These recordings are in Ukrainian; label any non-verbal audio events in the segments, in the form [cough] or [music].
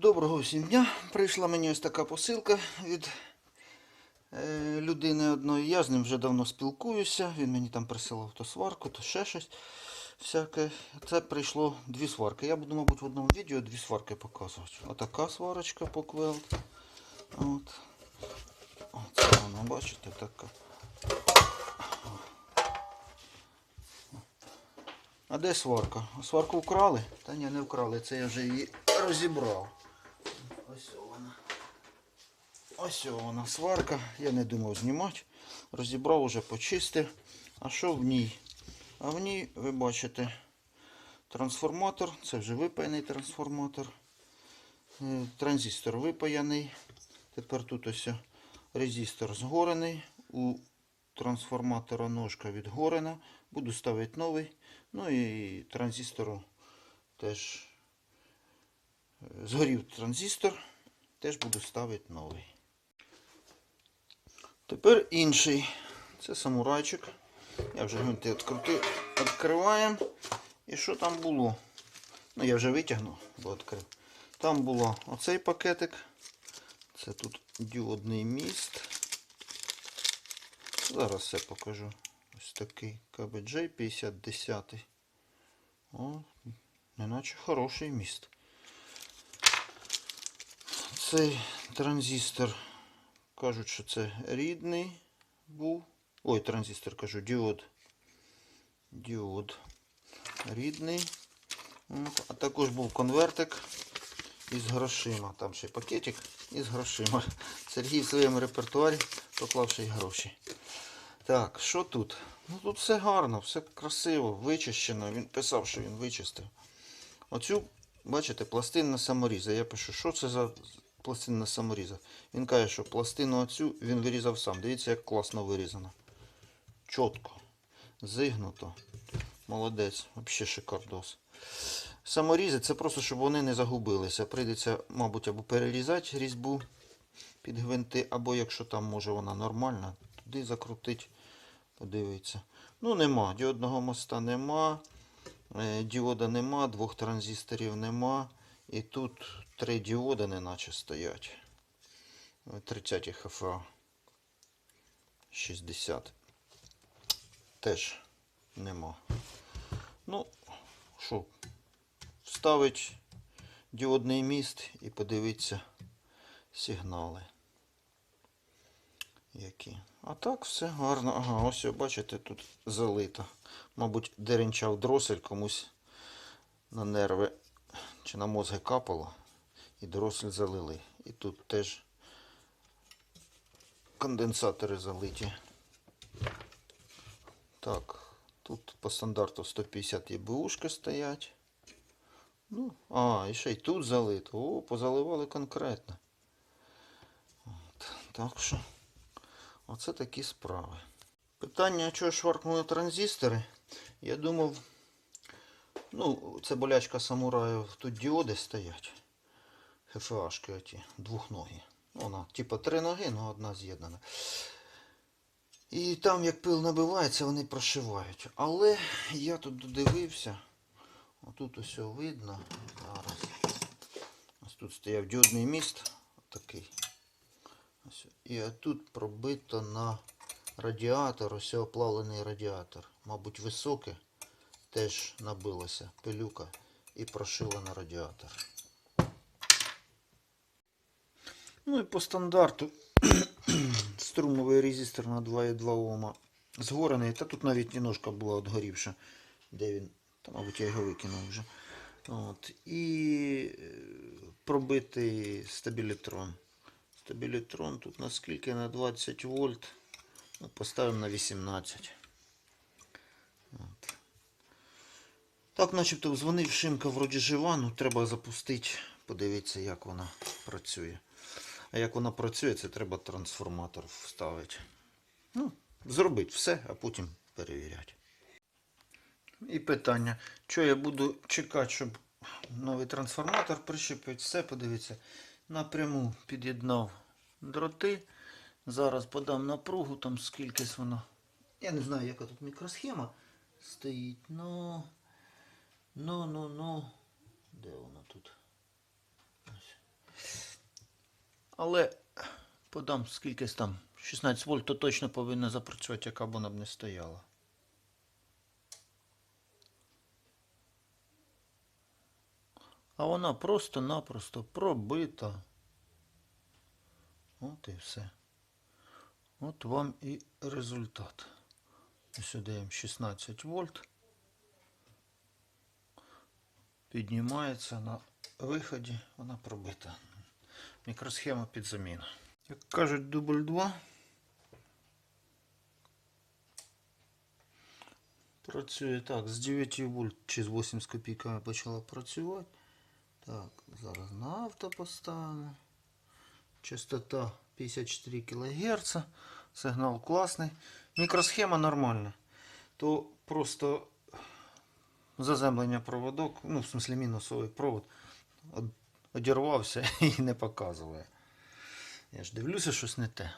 Доброго всім дня. Прийшла мені ось така посилка від е, людини одної. Я з ним вже давно спілкуюся. Він мені там присилав то сварку, то ще щось. Всяке. Це прийшло дві сварки. Я буду, мабуть, в одному відео дві сварки показувати. Отака сварочка по квелт. От. Оце вона, бачите, така. А де сварка? Сварку вкрали? Та ні, не вкрали, це я вже її розібрав. Ось вона. Ось вона сварка. Я не думав знімати. Розібрав уже почистив. А що в ній? А в ній, ви бачите, трансформатор. Це вже випаяний трансформатор. Е, Транзистор випаяний. Тепер тут ось резистор згорений. У трансформатора ножка відгорена. Буду ставити новий. Ну і транзистору теж е, згорів транзистор. Теж буду ставити новий. Тепер інший. Це самурайчик. Я вже гвинти. Відкриваємо. І що там було? Ну, я вже витягнув, бо відкрив. Там було оцей пакетик. Це тут діодний міст. Зараз все покажу. Ось такий KBJ 5010. О, неначе хороший міст. Цей транзистор, кажуть, що це рідний був. Ой, транзистор кажу, діод. Діод рідний. А також був конвертик із грошима. Там ще пакетик із грошима. Сергій в своєму репертуарі поклав ще й гроші. Так, що тут? Ну тут все гарно, все красиво, вичищено. Він писав, що він вичистив. Оцю, бачите, пластинна саморіза. Я пишу, що це за пластинна саморіза. Він каже, що пластину оцю він вирізав сам. Дивіться, як класно вирізано. Чітко. Зигнуто. Молодець. Взагалі шикардос. Саморізи це просто, щоб вони не загубилися. Прийдеться, мабуть, або перерізати різьбу під гвинти, або якщо там може вона нормальна, туди закрутить, подивиться. Ну, нема. Діодного моста нема. е, Діода нема, двох транзисторів нема. І тут три діоди неначе стоять. Е, 30 ХФА 60. Теж нема. Ну, що, вставить діодний міст і подивитися сигнали. Які. А так все гарно. Ага, ось бачите, тут залито. Мабуть, деренчав дросель комусь на нерви чи на мозги капало. І дросель залили. І тут теж конденсатори залиті. Так, тут по стандарту 150 ЄБУшки стоять. Ну, а, і ще й тут залито. О, позаливали конкретно. От, так що, оце такі справи. Питання, чого шваркнули транзистори? Я думав, ну, це болячка самураїв, тут діоди стоять. ХФАшки оті, двохногі. Вона, типа три ноги, але одна з'єднана. І там, як пил набивається, вони прошивають. Але я тут додивився. Отут ось видно. Зараз. Ось тут стояв діодний міст. Такий. Ось. І тут пробито на радіатор, ось оплавлений радіатор. Мабуть, високе теж набилося пилюка і прошила на радіатор. Ну і по стандарту [clears throat] струмовий резистор на 2,2 Ома згорений. Та тут навіть немножко була отгорівша. Де він? Та, мабуть, я його викинув вже. От. І е, пробитий стабілітрон. Стабілітрон тут наскільки на 20 вольт. Ну, поставимо на 18. От. Так, начебто дзвонив Шимка вроді жива, ну треба запустити, подивитися, як вона працює. А як вона працює, це треба трансформатор вставити. Ну, зробити все, а потім перевіряти. І питання, що я буду чекати, щоб новий трансформатор прищепити, все, подивіться. Напряму під'єднав дроти. Зараз подам напругу, там скількись воно. Я не знаю, яка тут мікросхема стоїть. Ну, ну, ну, ну. Де воно тут? Ось. Але подам скількись там 16 вольт, то точно повинна запрацювати, яка б вона б не стояла. А вона просто-напросто пробита. От і все. От вам і результат. Сюди їм 16 вольт. Піднімається на виході, вона пробита. Мікросхема під заміну. Як кажуть, дубль 2. Працює так, з 9 вольт чи з 8 з копійками почала працювати. Так, зараз на авто поставимо. Частота 54 кГц. Сигнал класний. Мікросхема нормальна. То просто заземлення проводок, ну, в смысле мінусовий провод, од- одірвався [laughs] і не показує. Я ж дивлюся, щось не те.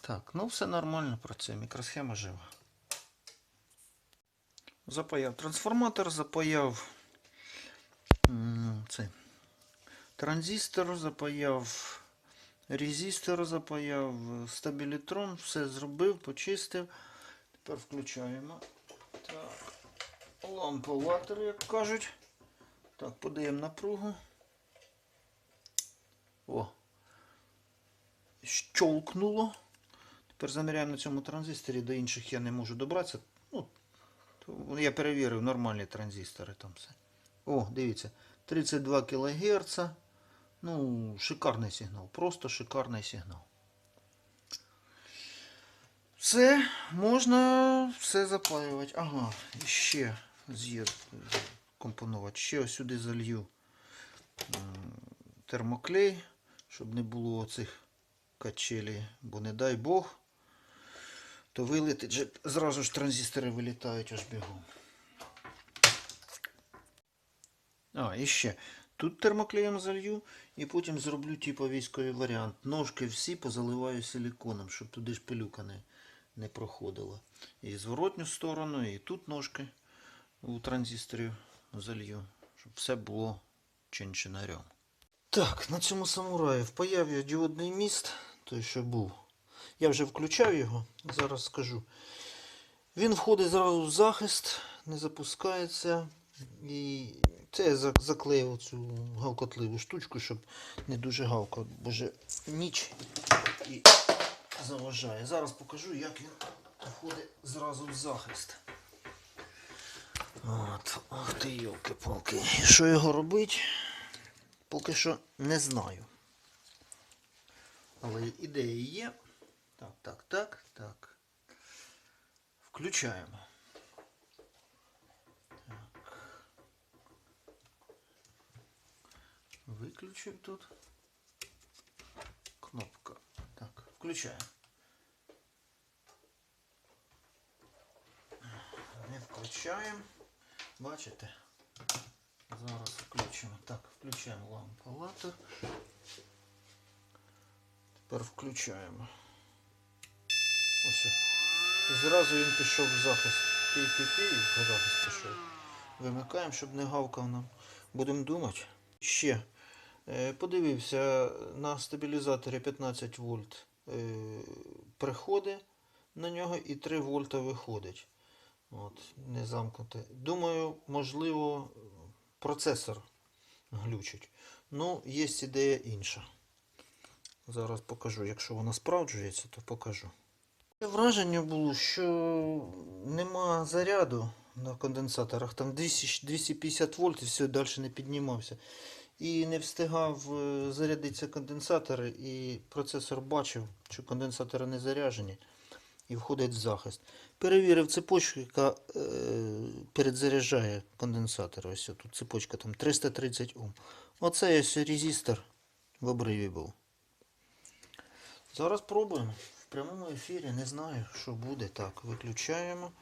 Так, ну все нормально працює, мікросхема жива. Запаяв трансформатор, запаяв цей транзистор, запаяв резистор, запаяв стабілітрон, все зробив, почистив. Тепер включаємо. Так. Ламповатор, як кажуть. Так, подаємо напругу. О. Щолкнуло. Тепер заміряємо на цьому транзисторі, до інших я не можу добратися. Ну, я перевірив нормальні транзистори там все. О, дивіться, 32 кГц. Ну, шикарний сигнал. Просто шикарний сигнал. Все, можна все запаювати. Ага, ще з'єд компонувати. Ще сюди залью термоклей, щоб не було оцих качелі, бо не дай Бог, то вилетить, зразу ж транзистори вилітають аж бігом. А, і ще. Тут термоклеєм залью і потім зроблю типу військовий варіант. Ножки всі позаливаю силіконом, щоб туди ж пилюка не, не проходила. І зворотню сторону, і тут ножки у транзисторів залью, щоб все було чинчинарем. Так, на цьому самураї впаяв я діодний міст, той, що був. Я вже включав його, зараз скажу. Він входить зразу в захист, не запускається. І це я зак- заклеїв цю гавкотливу штучку, щоб не дуже гавкав, бо вже ніч і заважає. Зараз покажу, як він входить зразу в захист. От, ох ти, йолки-палки. Що його робить? Поки що не знаю. Але ідея є. Так, так, так, так. Включаємо. Так. Виключив тут. Кнопка. Так, включаємо. Не включаємо. Бачите? Зараз включимо. Так, включаємо лампалатор. Тепер включаємо. Ось. І зразу він пішов в захист. Пі-пі-пі, і в захист пішов. Вимикаємо, щоб не гавкав нам. Будемо думати. Ще. Е, Подивився на стабілізаторі 15 вольт е, приходить на нього і 3 вольта виходить. От, не замкнуте. Думаю, можливо, процесор глючить. Ну, є ідея інша. Зараз покажу. Якщо вона справджується, то покажу. Враження було, що нема заряду на конденсаторах. Там 200, 250 вольт і все далі не піднімався. І не встигав е, зарядитися конденсатори, і процесор бачив, що конденсатори не заряджені і входить в захист. Перевірив цепочку, яка е, передзаряджає конденсатор. Ось тут цепочка там 330 Ом. Оце ось резистор в обриві був. Зараз пробуємо. В прямому ефірі не знаю, що буде. Так, виключаємо.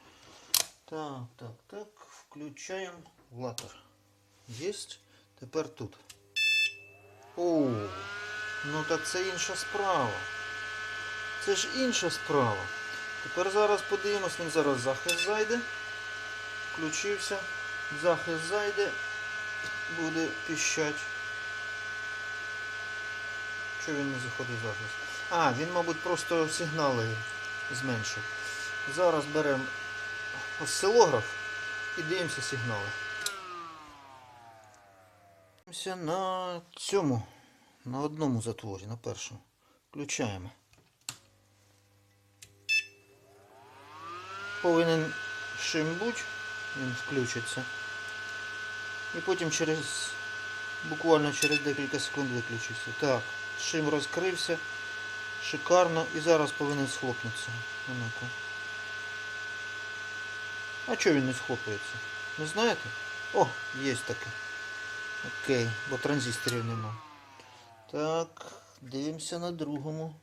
Так, так, так. Включаємо латер. Єсть. Тепер тут. О, ну так це інша справа. Це ж інша справа. Тепер зараз подивимось, він зараз захист зайде. Включився. Захист зайде. Буде піщать. Що він не заходить захист? А, він, мабуть, просто сигнали зменшив. Зараз беремо осцилограф і дивимося сигнали. Дивимося на цьому, на одному затворі, на першому. Включаємо. Повинен шим бути, він включиться. І потім через буквально через декілька секунд виключиться. Так, шим розкрився. Шикарно. І зараз повинен схлопнутися. А чого він не схлопується? Не знаєте? О, є таке. Окей, бо транзисторів нема. Так, дивимося на другому.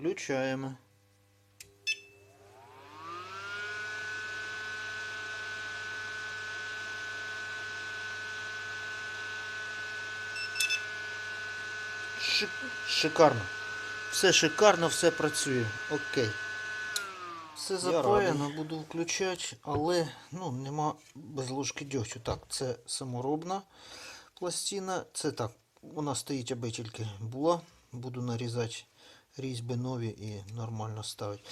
Включаємо. Шикарно. Все шикарно, все працює. Окей. Все запаяно, буду включати, але ну, нема без ложки дьогтю. Так, це саморобна пластина. Це так, вона стоїть, аби тільки була. Буду нарізати різьби нові і нормально ставити.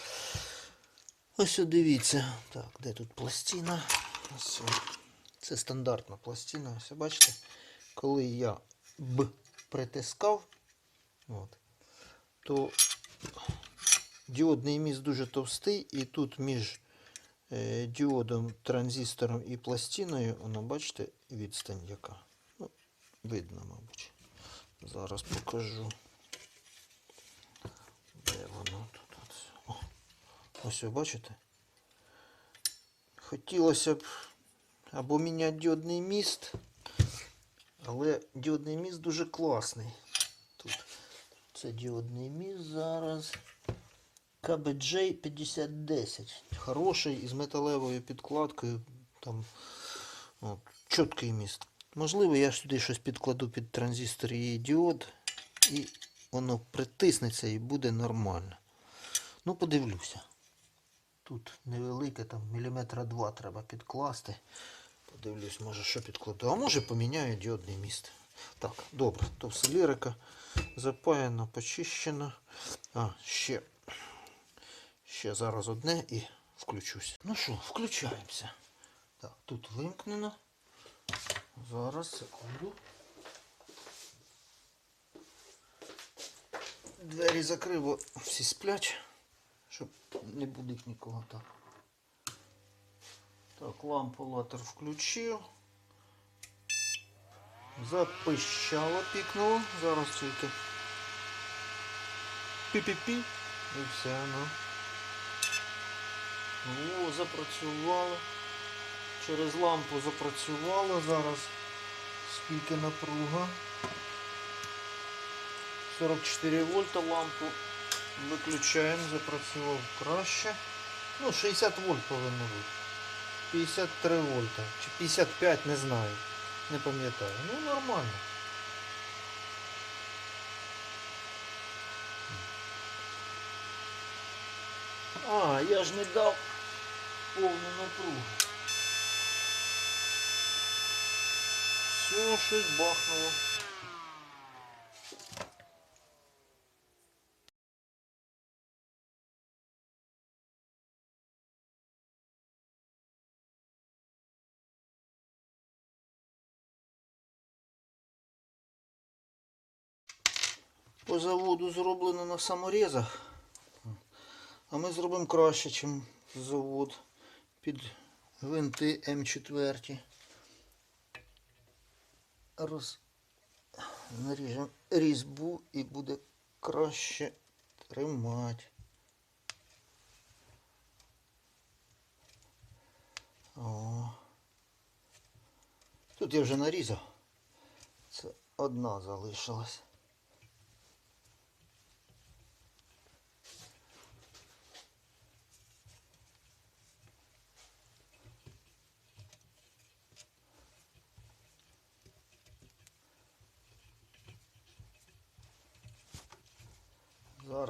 Ось дивіться. Так, де тут пластина? Ось. Це стандартна пластина. Ось бачите, коли я б притискав, от, то діодний міст дуже товстий, і тут між е, діодом, транзистором і пластиною, воно, бачите, відстань яка. Ну, видно, мабуть. Зараз покажу. Де воно тут? От. О, ось ви бачите? Хотілося б або міняти діодний міст, але діодний міст дуже класний. Тут це діодний міст зараз. KBJ 5010. Хороший із металевою підкладкою. Там от, чіткий міст. Можливо, я ж сюди щось підкладу під транзистор і діод, і воно притиснеться і буде нормально. Ну, подивлюся. Тут невелике, там міліметра два треба підкласти. Подивлюсь, може що підкладу. А може поміняю діодний міст. Так, добре, то все лірика запаяно, почищено. А, ще, ще зараз одне і включусь. Ну що, включаємося. Так, тут вимкнено. Зараз, секунду. Двері закрив, бо всі сплять, щоб не будить нікого так. Так, лампу латер включив. Запищало, пікнуло. Зараз тільки пі-пі-пі. І все, ну. О, запрацювало. Через лампу запрацювало. Зараз скільки напруга. 44 вольта лампу виключаємо, запрацював краще. Ну, 60 вольт повинно бути. 53 вольта. Чи 55, не знаю. Не пам'ятаю. Ну нормально. А, я ж не дав повну напругу. Все, щось бахнуло. По заводу зроблено на саморезах. А ми зробимо краще, ніж завод під гвинти М4. Роз... Наріжемо різьбу і буде краще тримати. О. Тут я вже нарізав. Це одна залишилась.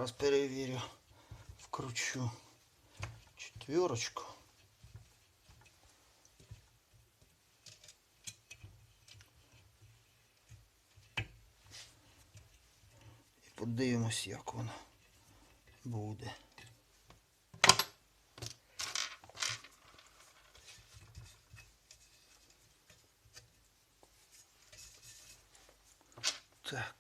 Зараз перевірю, вкручу четверочку. І подивимось, як воно буде. Так.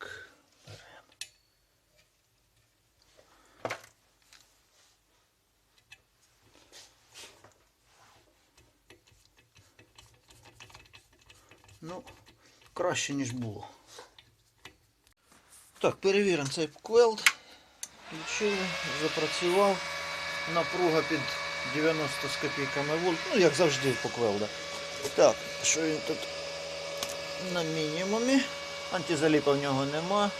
Ну, краще, ніж було. Так, перевіримо цей квелд. Включили, запрацював. Напруга під 90 з копійками вольт. Ну, як завжди по квелда. Так, що він тут на мінімумі. Антизаліпа в нього нема.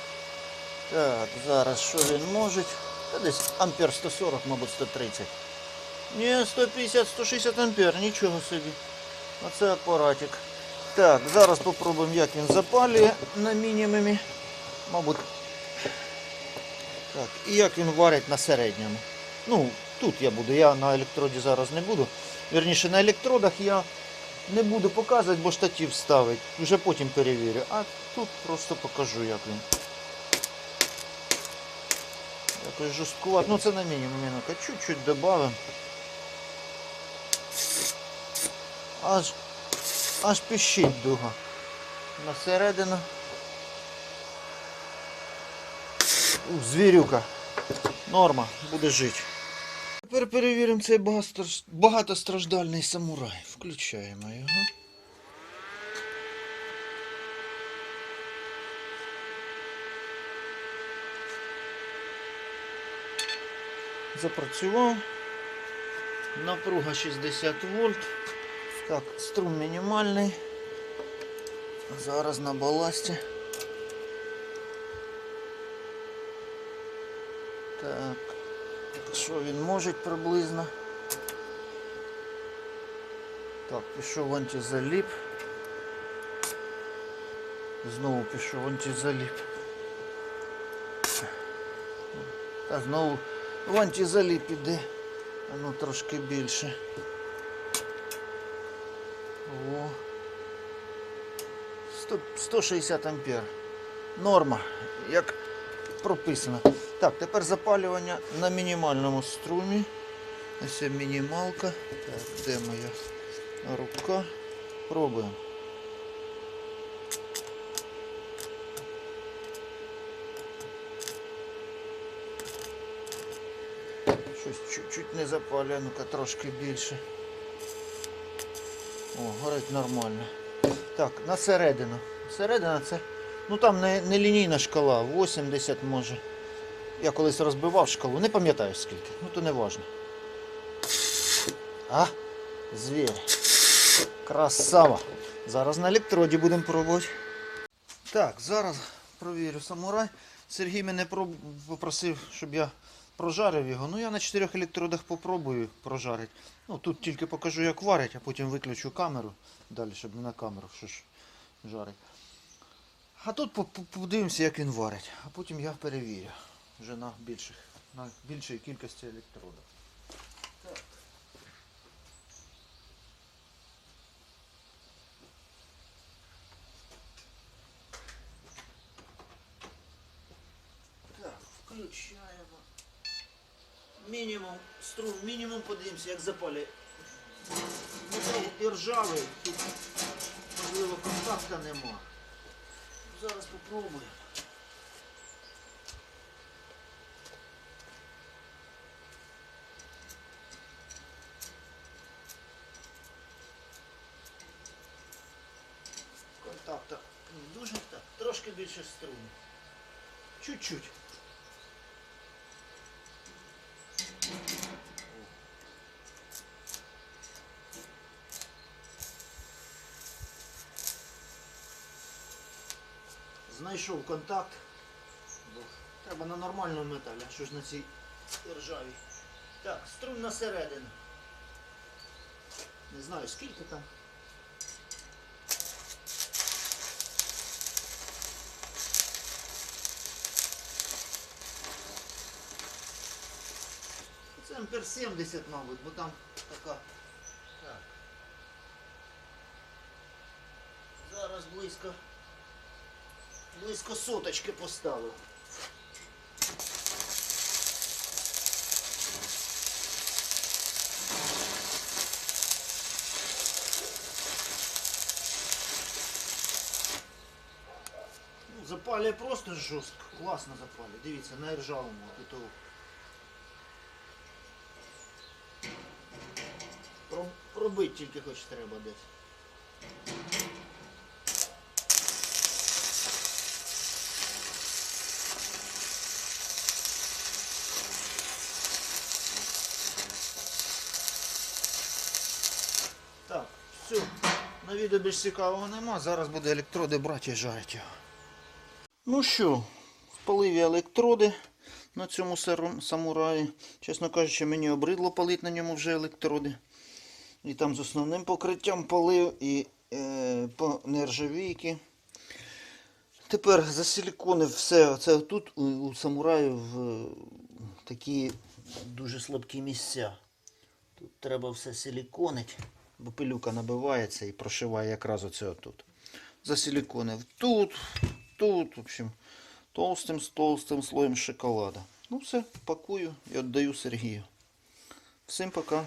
Так, зараз що він може? Та десь ампер 140, мабуть, 130. Ні, 150-160 ампер, нічого собі. Оце апаратик. Так, зараз попробуємо, як він запалює на мінімумі. Мабуть. Так, і як він варить на середньому. Ну, тут я буду, я на електроді зараз не буду. Вірніше, на електродах я не буду показувати, бо штатив ставить. Вже потім перевірю. А тут просто покажу, як він. Якось жорсткувато. Ну це на мінімум. Ну-ка, чуть-чуть додамо. Аж, аж пищить дуга. На середину. Звірюка. Норма, буде жити. Тепер перевіримо цей багатостраждальний самурай. Включаємо його. Запрацював. Напруга 60 вольт. Так, струм мінімальний. Зараз на баласті. Так. Що він може приблизно? Так, пішов антизаліп. Знову пішов антизаліп. Та знову в антизаліп іде. А ну трошки більше. О. 100, 160 ампер. Норма, як прописано. Так, тепер запалювання на мінімальному струмі. Ось мінімалка. Так, де моя рука? Пробуємо. Щось чуть-чуть не запалює, ну-ка трошки більше. О, горить нормально. Так, на середину. Середина це. Ну там не, не лінійна шкала, 80 може. Я колись розбивав шкалу, не пам'ятаю скільки, ну то не важно. А, звір. Красава. Зараз на електроді будемо пробувати. Так, зараз провірю самурай. Сергій мене попросив, щоб я прожарив його. Ну я на чотирьох електродах попробую прожарити. Ну тут тільки покажу, як варять, а потім виключу камеру далі, щоб не на камеру що ж жарить. А тут по- по- подивимося, як він варить, а потім я перевірю вже на більших, на більшій кількості електродів. Включаємо. Мінімум, струм, мінімум подивимося, як запалює. Метал і ржавий, тут можливо контакта нема. Зараз попробуємо. Контакта не дуже так, трошки більше струму. Чуть-чуть. Знайшов контакт. Треба на нормальному металі, а що ж на цій ржавій. Так, струм на середину. Не знаю скільки там. Це ампер 70, мабуть, бо там така. Так. Зараз близько близько соточки поставив. Ну, запалює просто жорстко, класно запалює. Дивіться, на ржавому тут. Пробити тільки хоч треба десь. Відео більш цікавого нема. Зараз буде електроди брати і жарити його. Ну що, я електроди на цьому самураї. Чесно кажучи, мені обридло палити на ньому вже електроди. І там з основним покриттям палив і е, по нержавійки. Тепер засиліконив все. Це тут у, у самураїв е, такі дуже слабкі місця. Тут треба все силіконити, бо пилюка набивається і прошиває якраз оце отут. Засиліконив тут, тут, в общем, толстим з толстим слоєм шоколада. Ну все, пакую і віддаю Сергію. Всім пока.